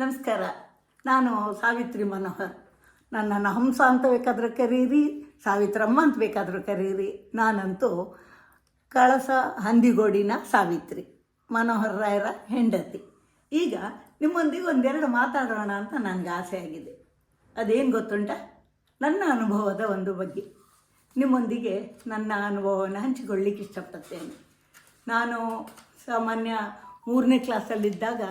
ನಮಸ್ಕಾರ. ನಾನು ಸಾವಿತ್ರಿ ಮನೋಹರ್. ನನ್ನನ್ನು ಹಂಸ ಅಂತ ಬೇಕಾದರೂ ಕರೀರಿ, ಸಾವಿತ್ರಮ್ಮ ಅಂತ ಬೇಕಾದರೂ ಕರೀರಿ. ನಾನಂತೂ ಕಳಸ ಹಂದಿಗೋಡಿನ ಸಾವಿತ್ರಿ, ಮನೋಹರ್ ರಾಯರ ಹೆಂಡತಿ. ಈಗ ನಿಮ್ಮೊಂದಿಗೆ ಒಂದೆರಡು ಮಾತಾಡೋಣ ಅಂತ ನನಗೆ ಆಸೆ ಆಗಿದೆ. ಅದೇನು ಗೊತ್ತುಂಟ? ನನ್ನ ಅನುಭವದ ಒಂದು ಬಗ್ಗೆ. ನಿಮ್ಮೊಂದಿಗೆ ನನ್ನ ಅನುಭವವನ್ನು ಹಂಚಿಕೊಳ್ಳಿಕ್ಕೆ ಇಷ್ಟಪಡ್ತೇನೆ. ನಾನು ಸಾಮಾನ್ಯ ಮೂರನೇ ಕ್ಲಾಸಲ್ಲಿದ್ದಾಗ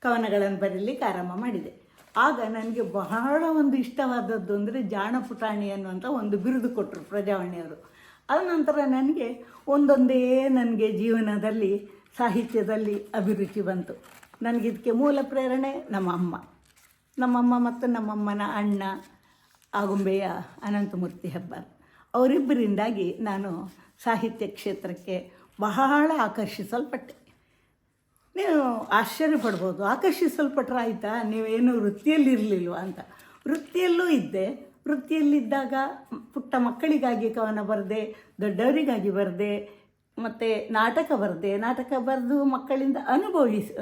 ಕವನಗಳನ್ನು ಬರೀಲಿಕ್ಕೆ ಆರಂಭ ಮಾಡಿದೆ. ಆಗ ನನಗೆ ಬಹಳ ಒಂದು ಇಷ್ಟವಾದದ್ದು ಅಂದರೆ ಜಾಣ ಪುಟಾಣಿ ಅನ್ನುವಂಥ ಒಂದು ಬಿರುದು ಕೊಟ್ಟರು ಪ್ರಜಾವಾಣಿಯವರು. ಅದ ನಂತರ ನನಗೆ ಒಂದೊಂದೇ ನನಗೆ ಜೀವನದಲ್ಲಿ, ಸಾಹಿತ್ಯದಲ್ಲಿ ಅಭಿರುಚಿ ಬಂತು. ನನಗಿದಕ್ಕೆ ಮೂಲ ಪ್ರೇರಣೆ ನಮ್ಮ ಅಮ್ಮ. ನಮ್ಮಮ್ಮ ಮತ್ತು ನಮ್ಮಮ್ಮನ ಅಣ್ಣ, ಆಗುಂಬೆಯ ಅನಂತಮೂರ್ತಿ ಹಬ್ಬ ಅವರಿಬ್ಬರಿಂದಾಗಿ ನಾನು ಸಾಹಿತ್ಯ ಕ್ಷೇತ್ರಕ್ಕೆ ಬಹಳ ಆಕರ್ಷಿಸಲ್ಪಟ್ಟೆ. ನೀವು ಆಶ್ಚರ್ಯ ಪಡ್ಬೋದು. ಆಕರ್ಷಿಸಲ್ಪಟ್ರಾಯ್ತಾ? ನೀವೇನು ವೃತ್ತಿಯಲ್ಲಿರಲಿಲ್ವ ಅಂತ. ವೃತ್ತಿಯಲ್ಲೂ ಇದ್ದೆ. ವೃತ್ತಿಯಲ್ಲಿದ್ದಾಗ ಪುಟ್ಟ ಮಕ್ಕಳಿಗಾಗಿ ಕವನ ಬರೆದೆ, ದೊಡ್ಡವರಿಗಾಗಿ ಬರೆದೆ, ಮತ್ತು ನಾಟಕ ಬರೆದೆ. ನಾಟಕ ಬರೆದು ಮಕ್ಕಳಿಂದ ಅನುಭವಿಸಿ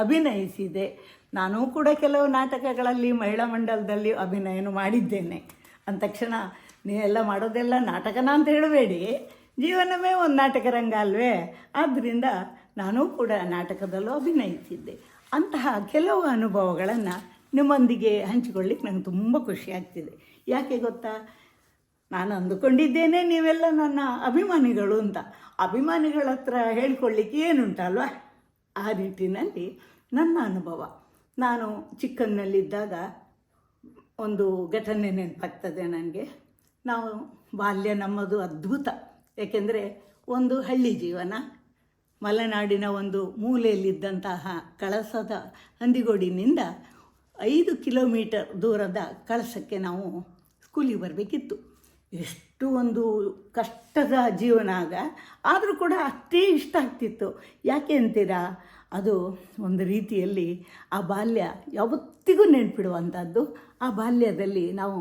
ಅಭಿನಯಿಸಿದೆ. ನಾನು ಕೂಡ ಕೆಲವು ನಾಟಕಗಳಲ್ಲಿ ಮಹಿಳಾ ಮಂಡಲದಲ್ಲಿ ಅಭಿನಯನ ಮಾಡಿದ್ದೇನೆ. ಅಂದ ತಕ್ಷಣ, ನೀವೆಲ್ಲ ಮಾಡೋದೆಲ್ಲ ನಾಟಕನ ಅಂತ ಹೇಳಬೇಡಿ. ಜೀವನವೇ ಒಂದು ನಾಟಕ ರಂಗ ಅಲ್ವೇ? ಆದ್ದರಿಂದ ನಾನು ಕೂಡ ನಾಟಕದಲ್ಲೂ ಅಭಿನಯಿಸಿದ್ದೆ ಅಂತಹ ಕೆಲವು ಅನುಭವಗಳನ್ನು ನಿಮ್ಮೊಂದಿಗೆ ಹಂಚಿಕೊಳ್ಳಿಕ್ಕೆ ನಂಗೆ ತುಂಬ ಖುಷಿ ಆಗ್ತಿದೆ. ಯಾಕೆ ಗೊತ್ತಾ? ನಾನು ಅಂದುಕೊಂಡಿದ್ದೇನೆ ನೀವೆಲ್ಲ ನನ್ನ ಅಭಿಮಾನಿಗಳು ಅಂತ. ಅಭಿಮಾನಿಗಳ ಹತ್ರ ಹೇಳ್ಕೊಳ್ಳಿಕ್ಕೆ ಏನುಂಟಲ್ವ? ಆ ನಿಟ್ಟಿನಲ್ಲಿ ನನ್ನ ಅನುಭವ. ನಾನು ಚಿಕ್ಕನ್ನಲ್ಲಿದ್ದಾಗ ಒಂದು ಘಟನೆ ನೆನಪಾಗ್ತದೆ ನನಗೆ ನಾವು ಬಾಲ್ಯ ನಮ್ಮದು ಅದ್ಭುತ. ಏಕೆಂದರೆ ಒಂದು ಹಳ್ಳಿ ಜೀವನ. ಮಲೆನಾಡಿನ ಒಂದು ಮೂಲೆಯಲ್ಲಿದ್ದಂತಹ ಕಳಸದ ಹಂದಿಗೋಡಿನಿಂದ ಐದು ಕಿಲೋಮೀಟರ್ ದೂರದ ಕಳಸಕ್ಕೆ ನಾವು ಸ್ಕೂಲಿಗೆ ಬರಬೇಕಿತ್ತು. ಎಷ್ಟು ಒಂದು ಕಷ್ಟದ ಜೀವನ ಆಗ. ಆದರೂ ಕೂಡ ಅಷ್ಟೇ ಇಷ್ಟ ಆಗ್ತಿತ್ತು. ಯಾಕೆ ಅಂತೀರಾ? ಅದು ಒಂದು ರೀತಿಯಲ್ಲಿ ಆ ಬಾಲ್ಯ ಯಾವತ್ತಿಗೂ ನೆನಪಿಡುವಂಥದ್ದು. ಆ ಬಾಲ್ಯದಲ್ಲಿ ನಾವು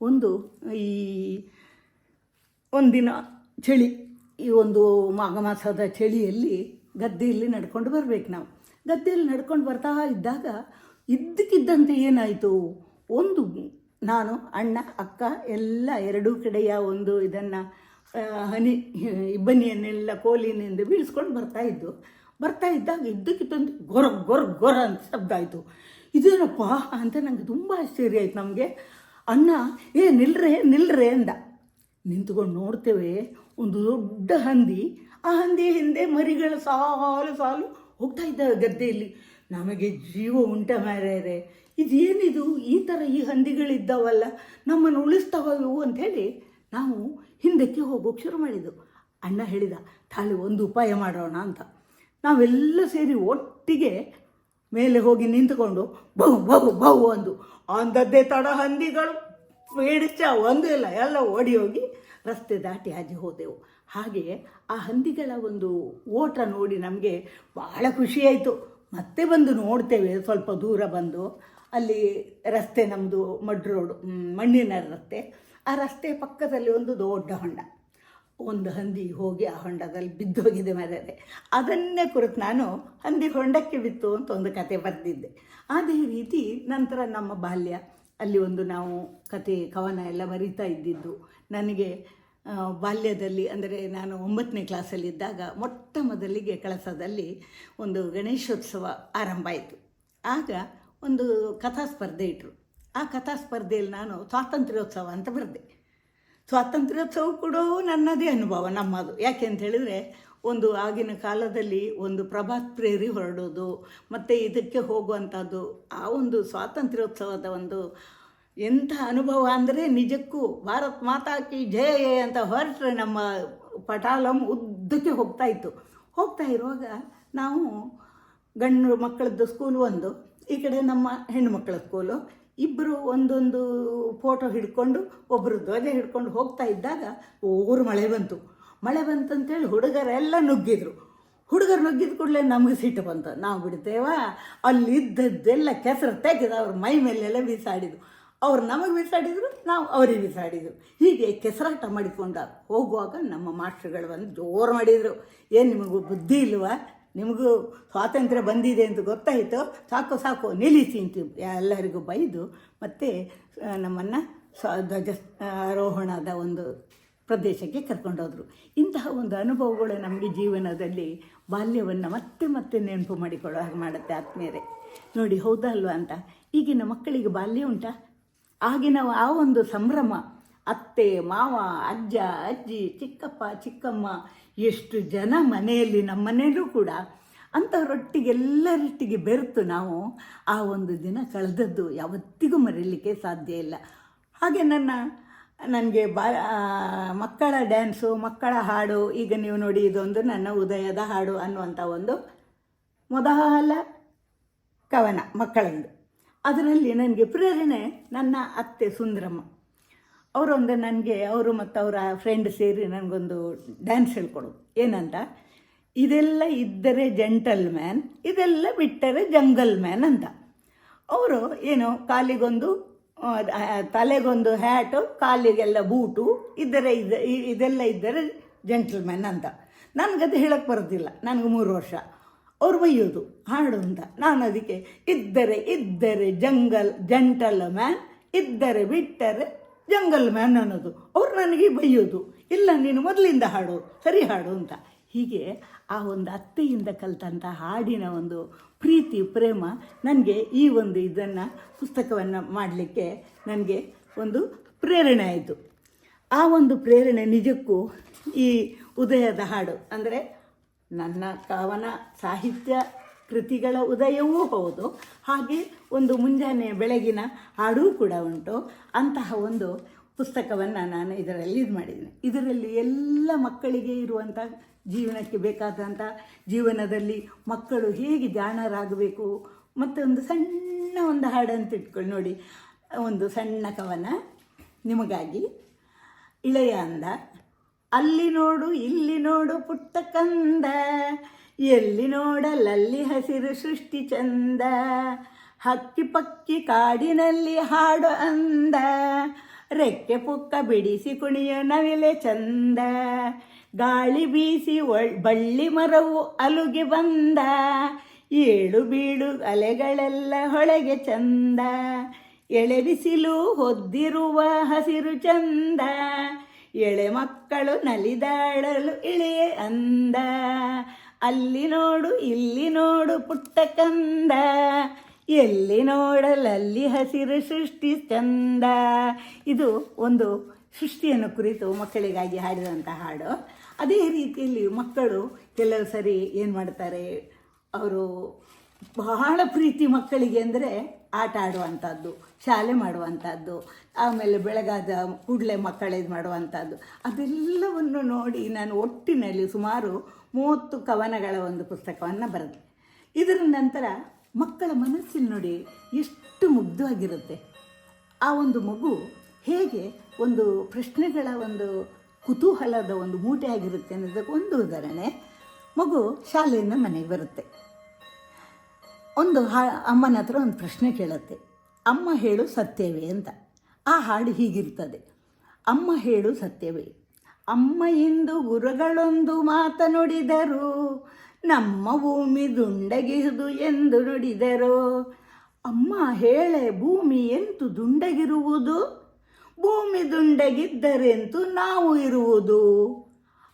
ಒಂದು ಈ ಒಂದಿನ ಚಳಿ ಈ ಒಂದು ಮಾಘ ಮಾಸದ ಚಳಿಯಲ್ಲಿ ಗದ್ದೆಯಲ್ಲಿ ನಡ್ಕೊಂಡು ಬರಬೇಕು ನಾವು. ಗದ್ದೆಯಲ್ಲಿ ನಡ್ಕೊಂಡು ಬರ್ತಾ ಇದ್ದಾಗ ಇದ್ದಕ್ಕಿದ್ದಂತೆ ಏನಾಯಿತು? ಒಂದು, ನಾನು, ಅಣ್ಣ, ಅಕ್ಕ, ಎಲ್ಲ ಎರಡೂ ಕಡೆಯ ಒಂದು ಇದನ್ನು ಹನಿ, ಇಬ್ಬನಿಯನ್ನೆಲ್ಲ ಕೋಲಿನಿಂದ ಬೀಳಿಸ್ಕೊಂಡು ಬರ್ತಾ ಇದ್ದು, ಬರ್ತಾ ಇದ್ದಾಗ ಇದ್ದಕ್ಕಿದ್ದಂತೆ ಗೊರ ಗೊರ ಗೊರ ಅಂತ ಶಬ್ದ ಆಯಿತು. ಇದೇನಪ್ಪ ಅಂತ ನನಗೆ ತುಂಬ ಆಶ್ಚರ್ಯ ಆಯ್ತು ನಮಗೆ. ಅಣ್ಣ, ಏ ನಿಲ್ರೆ ನಿಲ್ರೆ ಅಂದ. ನಿಂತ್ಕೊಂಡು ನೋಡ್ತೇವೆ. ಒಂದು ದೊಡ್ಡ ಹಂದಿ, ಆ ಹಂದಿ ಹಿಂದೆ ಮರಿಗಳ ಸಾಲು ಸಾಲು ಹೋಗ್ತಾ ಇದ್ದಾವೆ ಗದ್ದೆಯಲ್ಲಿ. ನಮಗೆ ಜೀವ ಉಂಟ ಮಾರ್ಯಾರೆ ಇದೇನಿದು? ಈ ಥರ ಈ ಹಂದಿಗಳಿದ್ದಾವಲ್ಲ, ನಮ್ಮನ್ನು ಉಳಿಸ್ತಾವ ಅಂತ ಹೇಳಿ ನಾವು ಹಿಂದಕ್ಕೆ ಹೋಗೋಕೆ ಶುರು ಮಾಡಿದ್ದು ಅಣ್ಣ ಹೇಳಿದ ತಾಳಿ ಒಂದು ಉಪಾಯ ಮಾಡೋಣ ಅಂತ. ನಾವೆಲ್ಲ ಸೇರಿ ಒಟ್ಟಿಗೆ ಮೇಲೆ ಹೋಗಿ ನಿಂತ್ಕೊಂಡು ಬಹು ಬಹು ಬಹು ಅಂದು. ಅಂದದ್ದೇ ತಡ ಹಂದಿಗಳು. ಬೇಡಿಚ ಒಂದು ಇಲ್ಲ ಎಲ್ಲ ಓಡಿ ಹೋಗಿ ರಸ್ತೆ ದಾಟಿ ಆಚೆ ಹೋದೆವು. ಹಾಗೆ ಆ ಹಂದಿಗಳ ಒಂದು ಓಟ ನೋಡಿ ನಮಗೆ ಭಾಳ ಖುಷಿಯಾಯಿತು ಮತ್ತೆ ಬಂದು ನೋಡ್ತೇವೆ, ಸ್ವಲ್ಪ ದೂರ ಬಂದು. ಅಲ್ಲಿ ರಸ್ತೆ ನಮ್ಮದು ಮಡ್ ರೋಡು ಮಣ್ಣಿನ ರಸ್ತೆ. ಆ ರಸ್ತೆ ಪಕ್ಕದಲ್ಲಿ ಒಂದು ದೊಡ್ಡ ಹೊಂಡ. ಒಂದು ಹಂದಿ ಹೋಗಿ ಆ ಹೊಂಡದಲ್ಲಿ ಬಿದ್ದೋಗಿದೆ ಮರದೆ ಅದನ್ನೇ ಕುರಿತು ನಾನು ಹಂದಿ ಹೊಂಡಕ್ಕೆ ಬಿತ್ತು ಅಂತ ಒಂದು ಕತೆ ಬರೆದಿದ್ದೆ. ಅದೇ ರೀತಿ ನಂತರ ನಮ್ಮ ಬಾಲ್ಯ. ಅಲ್ಲಿ ಒಂದು ನಾವು ಕತೆ, ಕವನ ಎಲ್ಲ ಬರಿತಾ ಇದ್ದಿದ್ದು. ನನಗೆ ಬಾಲ್ಯದಲ್ಲಿ ಅಂದರೆ ನಾನು ಒಂಬತ್ತನೇ ಕ್ಲಾಸಲ್ಲಿದ್ದಾಗ ಮೊಟ್ಟ ಮೊದಲಿಗೆ ಕಳಸದಲ್ಲಿ ಒಂದು ಗಣೇಶೋತ್ಸವ ಆರಂಭ ಆಯಿತು. ಆಗ ಒಂದು ಕಥಾ ಸ್ಪರ್ಧೆ ಇಟ್ಟರು ಆ ಕಥಾ ಸ್ಪರ್ಧೆಯಲ್ಲಿ ನಾನು ಸ್ವಾತಂತ್ರ್ಯೋತ್ಸವ ಅಂತ ಬರೆದೆ. ಸ್ವಾತಂತ್ರ್ಯೋತ್ಸವ ಕೂಡ ನನ್ನದೇ ಅನುಭವ ನಮ್ಮದು. ಯಾಕೆ ಅಂತ ಹೇಳಿದರೆ ಒಂದು ಆಗಿನ ಕಾಲದಲ್ಲಿ ಒಂದು ಪ್ರಭಾತ್ ಪ್ರೇರಿ ಹೊರಡೋದು ಮತ್ತು ಇದಕ್ಕೆ ಹೋಗುವಂಥದ್ದು, ಆ ಒಂದು ಸ್ವಾತಂತ್ರ್ಯೋತ್ಸವದ ಒಂದು ಎಂಥ ಅನುಭವ ಅಂದರೆ ನಿಜಕ್ಕೂ ಭಾರತ್ ಮಾತಾ ಕಿ ಜಯ ಅಂತ ಹೊರಟ್ರೆ ನಮ್ಮ ಪಟಾಲಂ ಉದ್ದಕ್ಕೆ ಹೋಗ್ತಾ ಇತ್ತು. ಹೋಗ್ತಾ ಇರುವಾಗ ನಾವು ಗಂಡು ಮಕ್ಕಳದ್ದು ಸ್ಕೂಲ್ ಒಂದು, ಈ ಕಡೆ ನಮ್ಮ ಹೆಣ್ಣು ಮಕ್ಕಳ ಸ್ಕೂಲು ಇಬ್ಬರು ಒಂದೊಂದು ಫೋಟೋ ಹಿಡ್ಕೊಂಡು ಒಬ್ಬರು ಧ್ವಜ ಹಿಡ್ಕೊಂಡು ಹೋಗ್ತಾ ಇದ್ದಾಗ ಊರು ಮಳೆ ಬಂತು. ಮಳೆ ಬಂತಂತೇಳಿ ಹುಡುಗರೆಲ್ಲ ನುಗ್ಗಿದ್ರು. ಹುಡುಗರು ನುಗ್ಗಿದ ಕೂಡಲೇ ನಮಗೆ ಸಿಟ್ಟು ಬಂತು. ನಾವು ಬಿಡ್ತೇವ? ಅಲ್ಲಿದ್ದದ್ದೆಲ್ಲ ಕೆಸರು ತೆಗೆದು ಅವ್ರ ಮೈ ಮೇಲೆಲ್ಲ ಬಿಸಾಡಿದ್ರು. ಅವ್ರು ನಮಗೆ ಬಿಸಾಡಿದ್ರು, ನಾವು ಅವರಿಗೆ ಬಿಸಾಡಿದ್ರು. ಹೀಗೆ ಕೆಸರಾಟ ಮಾಡಿಕೊಂಡ ಹೋಗುವಾಗ ನಮ್ಮ ಮಾಸ್ಟ್ರುಗಳು ಬಂದು ಜೋರು ಮಾಡಿದರು. ಏನು ನಿಮಗೂ ಬುದ್ಧಿ ಇಲ್ವಾ? ನಿಮಗೂ ಸ್ವಾತಂತ್ರ್ಯ ಬಂದಿದೆ ಅಂತ ಗೊತ್ತಾಯಿತು? ಸಾಕು ಸಾಕು, ನಿಲ್ಲಿಸಿ ಅಂತ ಎಲ್ಲರಿಗೂ ಬೈದು ಮತ್ತು ನಮ್ಮನ್ನು ಸ ಧ್ವಜ ಆರೋಹಣದ ಒಂದು ಪ್ರದೇಶಕ್ಕೆ ಕರ್ಕೊಂಡೋದ್ರು. ಇಂತಹ ಒಂದು ಅನುಭವಗಳು ನಮಗೆ ಜೀವನದಲ್ಲಿ ಬಾಲ್ಯವನ್ನು ಮತ್ತೆ ಮತ್ತೆ ನೆನಪು ಮಾಡಿಕೊಳ್ಳೋ ಹಾಗೆ ಮಾಡುತ್ತೆ ಆತ್ಮೀಯರೇ. ನೋಡಿ ಹೌದಾ ಅಲ್ವಾ ಅಂತ? ಈಗಿನ ಮಕ್ಕಳಿಗೆ ಬಾಲ್ಯ ಉಂಟಾ? ಆಗಿನ ಆ ಒಂದು ಸಂಭ್ರಮ, ಅತ್ತೆ, ಮಾವ, ಅಜ್ಜ, ಅಜ್ಜಿ, ಚಿಕ್ಕಪ್ಪ, ಚಿಕ್ಕಮ್ಮ, ಎಷ್ಟು ಜನ ಮನೆಯಲ್ಲಿ ನಮ್ಮ ಮನೆಯಲ್ಲೂ ಕೂಡ ಅಂಥವರೊಟ್ಟಿಗೆ ಎಲ್ಲರೊಟ್ಟಿಗೆ ಬೆರೆತು ನಾವು ಆ ಒಂದು ದಿನ ಕಳೆದದ್ದು ಯಾವತ್ತಿಗೂ ಮರೀಲಿಕ್ಕೆ ಸಾಧ್ಯ ಇಲ್ಲ. ಹಾಗೆ ನನ್ನ ನನಗೆ ಬಾ ಮಕ್ಕಳ ಡ್ಯಾನ್ಸು, ಮಕ್ಕಳ ಹಾಡು, ಈಗ ನೀವು ನೋಡಿ ಇದೊಂದು ನನ್ನ ಉದಯದ ಹಾಡು ಅನ್ನುವಂಥ ಒಂದು ಮೊದಲ ಕವನ, ಮಕ್ಕಳಂದು. ಅದರಲ್ಲಿ ನನಗೆ ಪ್ರೇರಣೆ ನನ್ನ ಅತ್ತೆ ಸುಂದರಮ್ಮ. ಅವರೊಂದು ನನಗೆ, ಅವರು ಮತ್ತು ಅವರ ಫ್ರೆಂಡ್ ಸೇರಿ ನನಗೊಂದು ಡ್ಯಾನ್ಸ್ ಹೇಳ್ಕೊಡು ಏನಂತ? ಇದೆಲ್ಲ ಇದ್ದರೆ ಜೆಂಟಲ್ ಮ್ಯಾನ್ ಇದೆಲ್ಲ ಬಿಟ್ಟರೆ ಜಂಗಲ್ ಮ್ಯಾನ್ ಅಂತ. ಅವರು ಏನು ಕಾಲಿಗೊಂದು ತಲೆಗೊಂದು ಹ್ಯಾಟು ಕಾಲಿಗೆಲ್ಲ ಬೂಟು ಇದ್ದರೆ ಇದ್ದ ಇದೆಲ್ಲ ಇದ್ದರೆ ಜೆಂಟಲ್ಮ್ಯಾನ್ ಅಂತ. ನನಗದು ಹೇಳಕ್ಕೆ ಬರೋದಿಲ್ಲ, ನನಗೆ ಮೂರು ವರ್ಷ. ಅವ್ರು ಬೈಯೋದು, ಹಾಡು ಅಂತ. ನಾನು ಅದಕ್ಕೆ ಇದ್ದರೆ ಇದ್ದರೆ ಜಂಗಲ್ ಜಂಟಲ್ ಮ್ಯಾನ್ ಇದ್ದರೆ ಬಿಟ್ಟರೆ ಜಂಗಲ್ ಮ್ಯಾನ್ ಅನ್ನೋದು. ಅವ್ರು ನನಗೆ ಬೈಯೋದು, ಇಲ್ಲ ನೀನು ಮೊದಲಿಂದ ಹಾಡು, ಸರಿ ಹಾಡು ಅಂತ. ಹೀಗೆ ಆ ಒಂದು ಅತ್ತೆಯಿಂದ ಕಲಿತಂಥ ಹಾಡಿನ ಒಂದು ಪ್ರೀತಿ, ಪ್ರೇಮ ನನಗೆ ಈ ಒಂದು ಇದನ್ನು, ಪುಸ್ತಕವನ್ನು ಮಾಡಲಿಕ್ಕೆ ನನಗೆ ಒಂದು ಪ್ರೇರಣೆ ಆಯಿತು. ಆ ಒಂದು ಪ್ರೇರಣೆ ನಿಜಕ್ಕೂ ಈ ಉದಯದ ಹಾಡು. ಅಂದರೆ ನನ್ನ ಕವನ ಸಾಹಿತ್ಯ ಕೃತಿಗಳ ಉದಯವೂ ಹೌದು. ಹಾಗೆ ಒಂದು ಮುಂಜಾನೆ ಬೆಳಗಿನ ಹಾಡೂ ಕೂಡ ಉಂಟು. ಅಂತಹ ಒಂದು ಪುಸ್ತಕವನ್ನು ನಾನು ಇದರಲ್ಲಿ ಇದು ಮಾಡಿದ್ದೀನಿ. ಇದರಲ್ಲಿ ಎಲ್ಲ ಮಕ್ಕಳಿಗೆ ಇರುವಂಥ ಜೀವನಕ್ಕೆ ಬೇಕಾದಂಥ ಜೀವನದಲ್ಲಿ ಮಕ್ಕಳು ಹೇಗೆ ಜಾಣರಾಗಬೇಕು ಮತ್ತು ಒಂದು ಸಣ್ಣ ಒಂದು ಹಾಡಂತ ಇಟ್ಕೊಳ್ಳಿ ನೋಡಿ. ಒಂದು ಸಣ್ಣ ಕವನ ನಿಮಗಾಗಿ. ಇಳೆಯ ಅಂದ, ಅಲ್ಲಿ ನೋಡು, ಇಲ್ಲಿ ನೋಡು ಪುಟ್ಟ ಕಂದ, ಎಲ್ಲಿ ನೋಡಲಲ್ಲಿ ಹಸಿರು ಸೃಷ್ಟಿ ಚಂದ, ಹಕ್ಕಿ ಪಕ್ಕಿ ಕಾಡಿನಲ್ಲಿ ಹಾಡು ಅಂದ. ರೆಕ್ಕೆ ಪುಕ್ಕ ಬಿಡಿಸಿ ಕುಣಿಯೋ ನವಿಲೆ ಚಂದ. ಗಾಳಿ ಬೀಸಿ ಬಳ್ಳಿ ಮರವು ಅಲುಗೆ ಬಂದ. ಏಳು ಬೀಳು ಅಲೆಗಳೆಲ್ಲ ಹೊಳೆಗೆ ಚಂದ. ಎಳೆ ಬಿಸಿಲು ಹೊದ್ದಿರುವ ಹಸಿರು ಚಂದ. ಎಳೆ ಮಕ್ಕಳು ನಲಿದಾಡಲು ಇಳೆಯೇ ಅಂದ. ಅಲ್ಲಿ ನೋಡು, ಇಲ್ಲಿ ನೋಡು ಪುಟ್ಟ ಕಂದ. ಎಲ್ಲಿ ನೋಡಲಲ್ಲಿ ಹಸಿರು ಸೃಷ್ಟಿ ಚಂದ. ಇದು ಒಂದು ಸೃಷ್ಟಿಯನ್ನು ಕುರಿತು ಮಕ್ಕಳಿಗಾಗಿ ಹಾಡಿದಂಥ ಹಾಡು. ಅದೇ ರೀತಿಯಲ್ಲಿ ಮಕ್ಕಳು ಕೆಲವು ಸರಿ ಏನು ಮಾಡ್ತಾರೆ, ಅವರು ಬಹಳ ಪ್ರೀತಿ ಮಕ್ಕಳಿಗೆ ಅಂದರೆ ಆಟ ಆಡುವಂಥದ್ದು ಶಾಲೆ ಮಾಡುವಂಥದ್ದು ಆಮೇಲೆ ಬೆಳಗಾದ ಕೂಡಲೇ ಮಕ್ಕಳ ಇದು ಮಾಡುವಂಥದ್ದು ಅದೆಲ್ಲವನ್ನು ನೋಡಿ ನಾನು ಒಟ್ಟಿನಲ್ಲಿ ಸುಮಾರು ಮೂವತ್ತು ಕವನಗಳ ಒಂದು ಪುಸ್ತಕವನ್ನು ಬರೆದೆ. ಇದರ ನಂತರ ಮಕ್ಕಳ ಮನಸ್ಸಿನ ನೋಡಿ ಎಷ್ಟು ಮುಗ್ಧವಾಗಿರುತ್ತೆ. ಆ ಒಂದು ಮಗು ಹೇಗೆ ಒಂದು ಪ್ರಶ್ನೆಗಳ ಒಂದು ಕುತೂಹಲದ ಒಂದು ಮೂಟೆ ಆಗಿರುತ್ತೆ ಅನ್ನೋದಕ್ಕೆ ಒಂದು ಉದಾಹರಣೆ. ಮಗು ಶಾಲೆಯಿಂದ ಮನೆಗೆ ಬರುತ್ತೆ. ಒಂದು ಹಾ, ಅಮ್ಮನ ಹತ್ರ ಒಂದು ಪ್ರಶ್ನೆ ಕೇಳುತ್ತೆ. ಅಮ್ಮ ಹೇಳು ಸತ್ಯವೇ ಅಂತ. ಆ ಹಾಡು ಹೀಗಿರ್ತದೆ. ಅಮ್ಮ ಹೇಳು ಸತ್ಯವೇ. ಅಮ್ಮ ಇಂದು ಗುರುಗಳೊಂದು ಮಾತನುಡಿದರು. ನಮ್ಮ ಭೂಮಿ ದುಂಡಗಿಹುದು ಎಂದು ನುಡಿದರು. ಅಮ್ಮ ಹೇಳೆ, ಭೂಮಿ ಎಂತು ದುಂಡಗಿರುವುದು? ಭೂಮಿ ದುಂಡಗಿದ್ದರೆಂತು ನಾವು ಇರುವುದು?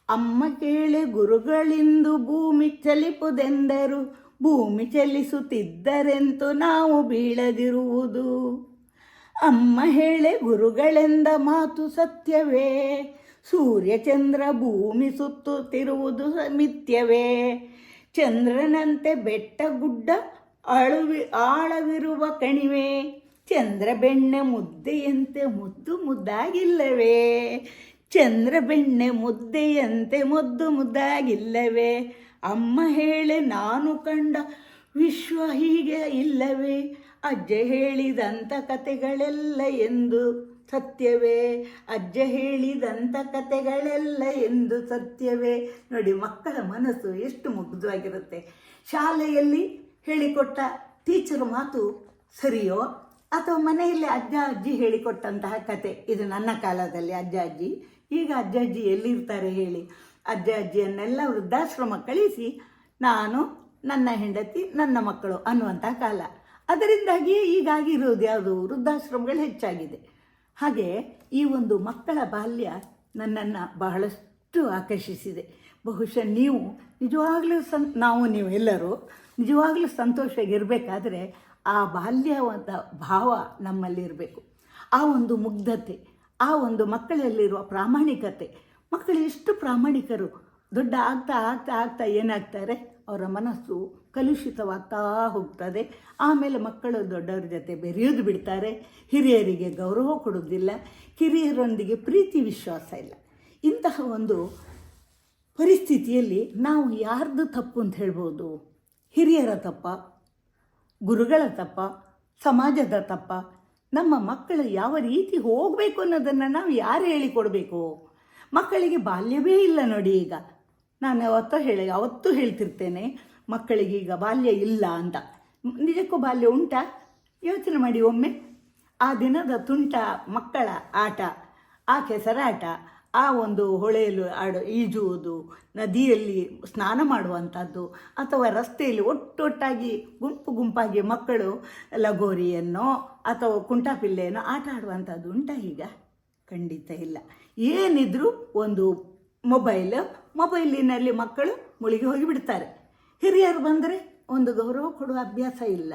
ಅಮ್ಮ ಕೇಳೆ, ಗುರುಗಳಿಂದು ಭೂಮಿ ಚಲಿಪುದೆಂದರು? ಭೂಮಿ ಚಲಿಸುತ್ತಿದ್ದರೆಂತು ನಾವು ಬೀಳದಿರುವುದು? ಅಮ್ಮ ಹೇಳೆ, ಗುರುಗಳೆಂದ ಮಾತು ಸತ್ಯವೇ? ಸೂರ್ಯಚಂದ್ರ ಭೂಮಿ ಸುತ್ತುತ್ತಿರುವುದು ಮಿಥ್ಯವೇ? ಚಂದ್ರನಂತೆ ಬೆಟ್ಟ ಗುಡ್ಡ ಅಳುವಿ ಆಳವಿರುವ ಕಣಿವೆ. ಚಂದ್ರ ಬೆಣ್ಣೆ ಮುದ್ದೆಯಂತೆ ಮುದ್ದು ಮುದ್ದಾಗಿಲ್ಲವೇ. ಚಂದ್ರ ಬೆಣ್ಣೆ ಮುದ್ದೆಯಂತೆ ಮುದ್ದು ಮುದ್ದಾಗಿಲ್ಲವೇ. ಅಮ್ಮ ಹೇಳೆ ನಾನು ಕಂಡ ವಿಶ್ವ ಹೀಗೆ ಇಲ್ಲವೇ. ಅಜ್ಜ ಹೇಳಿದಂಥ ಕತೆಗಳೆಲ್ಲ ಎಂದು ಸತ್ಯವೇ? ಅಜ್ಜ ಹೇಳಿದಂಥ ಕತೆಗಳೆಲ್ಲ ಎಂದು ಸತ್ಯವೇ? ನೋಡಿ, ಮಕ್ಕಳ ಮನಸ್ಸು ಎಷ್ಟು ಮುಗ್ಧವಾಗಿರುತ್ತೆ. ಶಾಲೆಯಲ್ಲಿ ಹೇಳಿಕೊಟ್ಟ ಟೀಚರ್ ಮಾತು ಸರಿಯೋ? ಅಥವಾ ಮನೆಯಲ್ಲಿ ಅಜ್ಜ, ಅಜ್ಜಿ ಹೇಳಿಕೊಟ್ಟಂತಹ ಕತೆ? ಇದು ನನ್ನ ಕಾಲದಲ್ಲಿ, ಅಜ್ಜ, ಅಜ್ಜಿ. ಈಗ ಅಜ್ಜ, ಅಜ್ಜಿ ಎಲ್ಲಿರ್ತಾರೆ ಹೇಳಿ. ಅಜ್ಜ, ಅಜ್ಜಿಯನ್ನೆಲ್ಲ ವೃದ್ಧಾಶ್ರಮ ಕಳಿಸಿ, ನಾನು, ನನ್ನ ಹೆಂಡತಿ, ನನ್ನ ಮಕ್ಕಳು ಅನ್ನುವಂಥ ಕಾಲ. ಅದರಿಂದಾಗಿಯೇ ಈಗಾಗಿರೋದು ಯಾವುದು? ವೃದ್ಧಾಶ್ರಮಗಳು ಹೆಚ್ಚಾಗಿದೆ. ಹಾಗೆ ಈ ಒಂದು ಮಕ್ಕಳ ಬಾಲ್ಯ ನನ್ನನ್ನು ಬಹಳಷ್ಟು ಆಕರ್ಷಿಸಿದೆ. ಬಹುಶಃ ನೀವು ನಿಜವಾಗಲೂ ಸನ್ ನಾವು ನೀವು ಎಲ್ಲರೂ ನಿಜವಾಗ್ಲೂ ಸಂತೋಷವಾಗಿರಬೇಕಾದ್ರೆ ಆ ಬಾಲ್ಯವಾದ ಭಾವ ನಮ್ಮಲ್ಲಿರಬೇಕು. ಆ ಒಂದು ಮುಗ್ಧತೆ, ಆ ಒಂದು ಮಕ್ಕಳಲ್ಲಿರುವ ಪ್ರಾಮಾಣಿಕತೆ. ಮಕ್ಕಳು ಎಷ್ಟು ಪ್ರಾಮಾಣಿಕರು, ದೊಡ್ಡ ಆಗ್ತಾ ಆಗ್ತಾ ಆಗ್ತಾ ಏನಾಗ್ತಾರೆ? ಅವರ ಮನಸ್ಸು ಕಲುಷಿತವಾಗ್ತಾ ಹೋಗ್ತದೆ. ಆಮೇಲೆ ಮಕ್ಕಳು ದೊಡ್ಡವರ ಜೊತೆ ಬೆರೆಯೋದು ಬಿಡ್ತಾರೆ. ಹಿರಿಯರಿಗೆ ಗೌರವ ಕೊಡೋದಿಲ್ಲ ಹಿರಿಯರೊಂದಿಗೆ ಪ್ರೀತಿ ವಿಶ್ವಾಸ ಇಲ್ಲ. ಇಂತಹ ಒಂದು ಪರಿಸ್ಥಿತಿಯಲ್ಲಿ ನಾವು ಯಾರ್ದು ತಪ್ಪು ಅಂತ ಹೇಳ್ಬೋದು? ಹಿರಿಯರ ತಪ್ಪ, ಗುರುಗಳ ತಪ್ಪ, ಸಮಾಜದ ತಪ್ಪ, ನಮ್ಮ ಮಕ್ಕಳು ಯಾವ ರೀತಿ ಹೋಗಬೇಕು ಅನ್ನೋದನ್ನು ನಾವು ಯಾರು ಹೇಳಿಕೊಡಬೇಕು? ಮಕ್ಕಳಿಗೆ ಬಾಲ್ಯವೇ ಇಲ್ಲ ನೋಡಿ ಈಗ. ನಾನು ಯಾವತ್ತೋ ಹೇಳಿ, ಅವತ್ತು ಹೇಳ್ತಿರ್ತೇನೆ, ಮಕ್ಕಳಿಗೆ ಈಗ ಬಾಲ್ಯ ಇಲ್ಲ ಅಂತ. ನಿಜಕ್ಕೂ ಬಾಲ್ಯ ಉಂಟಾ? ಯೋಚನೆ ಮಾಡಿ ಒಮ್ಮೆ. ಆ ದಿನದ ತುಂಟ ಮಕ್ಕಳ ಆಟ, ಆ ಕೆಸರಾಟ, ಆ ಒಂದು ಹೊಳೆಯಲು ಆಡೋ, ಈಜುವುದು, ನದಿಯಲ್ಲಿ ಸ್ನಾನ ಮಾಡುವಂಥದ್ದು, ಅಥವಾ ರಸ್ತೆಯಲ್ಲಿ ಒಟ್ಟೊಟ್ಟಾಗಿ ಗುಂಪು ಗುಂಪಾಗಿ ಮಕ್ಕಳು ಲಗೋರಿಯನ್ನೋ ಅಥವಾ ಕುಂಟಾಪಿಲ್ಲೆಯನ್ನೋ ಆಟ ಆಡುವಂಥದ್ದು ಉಂಟಾ ಈಗ? ಖಂಡಿತ ಇಲ್ಲ. ಏನಿದ್ರೂ ಒಂದು ಮೊಬೈಲ್ ಮೊಬೈಲಿನಲ್ಲಿ ಮಕ್ಕಳು ಮುಳುಗಿ ಹೋಗಿ ಬಿಡ್ತಾರೆ. ಹಿರಿಯರು ಬಂದರೆ ಒಂದು ಗೌರವ ಕೊಡುವ ಅಭ್ಯಾಸ ಇಲ್ಲ.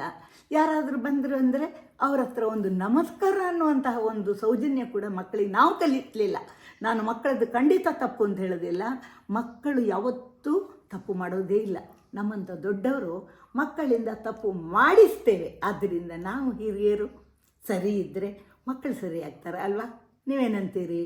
ಯಾರಾದರೂ ಬಂದರು ಅಂದರೆ ಅವರ ಹತ್ರ ಒಂದು ನಮಸ್ಕಾರ ಅನ್ನುವಂತಹ ಒಂದು ಸೌಜನ್ಯ ಕೂಡ ಮಕ್ಕಳಿಗೆ ನಾವು ಕಲಿಯಲಿಲ್ಲ ನಾನು ಮಕ್ಕಳದ್ದು ಖಂಡಿತ ತಪ್ಪು ಅಂತ ಹೇಳೋದಿಲ್ಲ. ಮಕ್ಕಳು ಯಾವತ್ತೂ ತಪ್ಪು ಮಾಡೋದೇ ಇಲ್ಲ. ನಮ್ಮಂಥ ದೊಡ್ಡವರು ಮಕ್ಕಳಿಂದ ತಪ್ಪು ಮಾಡಿಸ್ತೇವೆ. ಆದ್ದರಿಂದ ನಾವು ಹಿರಿಯರು ಸರಿ ಇದ್ದರೆ ಮಕ್ಕಳು ಸರಿ ಆಗ್ತಾರೆ ಅಲ್ವಾ? ನೀವೇನಂತೀರಿ?